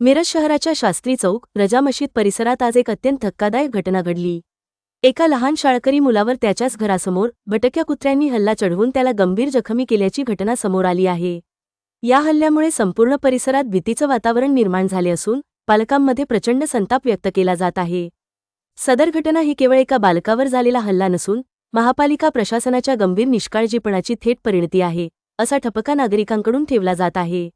मिरज शहराच्या शास्त्री चौक रजा मशीद परिसरात आज एक अत्यंत धक्कादायक घटना घडली. एका लहान शाळकरी मुलावर त्याच्याच घरासमोर भटक्या कुत्र्यांनी हल्ला चढवून त्याला गंभीर जखमी केल्याची घटना समोर आली आहे. या हल्ल्यामुळे संपूर्ण परिसरात भीतीचं वातावरण निर्माण झाले असून पालकांमध्ये प्रचंड संताप व्यक्त केला जात आहे. सदर घटना ही केवळ एका बालकावर झालेला हल्ला नसून महापालिका प्रशासनाच्या गंभीर निष्काळजीपणाची थेट परिणती आहे असा ठपका नागरिकांकडून ठेवला जात आहे.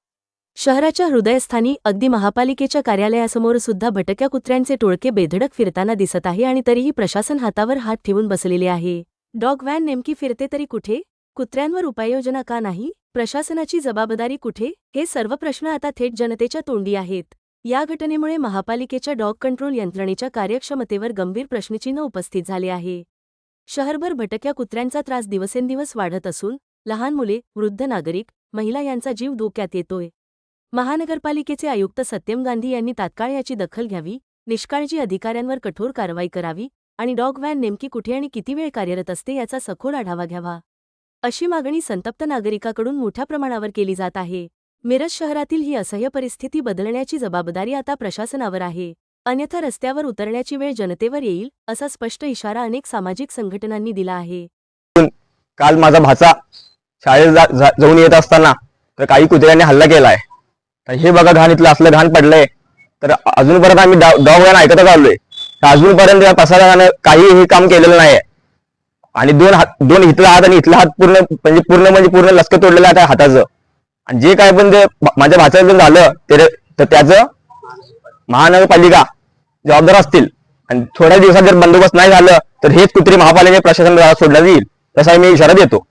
शहराच्या हृदयस्थानी अगदी महापालिकेच्या कार्यालयासमोर सुद्धा भटक्या कुत्र्यांचे टोळके बेधडक फिरताना दिसत आहे आणि तरीही प्रशासन हातावर हात ठेवून बसलेले आहे. डॉग व्हॅन नेमकी फिरते तरी कुठे? कुत्र्यांवर उपाययोजना का नाही? प्रशासनाची जबाबदारी कुठे? हे सर्व प्रश्न आता थेट जनतेच्या तोंडी आहेत. या घटनेमुळे महापालिकेच्या डॉग कंट्रोल यंत्रणेच्या कार्यक्षमतेवर गंभीर प्रश्नचिन्ह उपस्थित झाले आहे. शहरभर भटक्या कुत्र्यांचा त्रास दिवसेंदिवस वाढत असून लहान मुले वृद्ध नागरिक महिला यांचा जीव धोक्यात येतोय. महानगरपालिकेचे आयुक्त सत्यम गांधी यांनी तात्काळ याची दखल घ्यावी निष्काळजी अधिकाऱ्यांवर कठोर कारवाई करावी आणि डॉग व्हॅन नेमकी कुठे आणि किती वेळ कार्यरत असते याचा सखोल आढावा घ्यावा. अशी मागणी संतप्त नागरिकाकडून मोठ्या प्रमाणावर केली जात आहे. मिरज शहरातील ही असह्य परिस्थिती बदलण्याची जबाबदारी आता प्रशासनावर आहे. अन्यथा रस्त्यावर उतरण्याची वेळ जनतेवर येईल असा स्पष्ट इशारा अनेक सामाजिक संघटनांनी दिला आहे. काल माझा भाचा शाळेत जाऊन येत असताना तर काही कुत्र्यांनी हल्ला केलाय. हे बघा घाण इथलं असलं घाण पडलंय. तर अजूनपर्यंत आम्ही डॉग वॅन ऐकतच आलोय. तर अजूनपर्यंत या प्रसारानं काही हे काम केलेलं नाही आणि दोन हात दोन इथला हात आणि इथला हात पूर्ण म्हणजे पूर्ण म्हणजे पूर्ण लसक तोडलेलं आहे त्या हाताचं. आणि जे काय पण ते माझ्या भाच्याचं झालं ते तर त्याचं महानगरपालिका जबाबदार असतील. आणि थोड्या दिवसात जर बंदोबस्त नाही झालं तर हेच कुत्री महापालिका प्रशासन सोडण्यात येईल तसा मी इशारा देतो.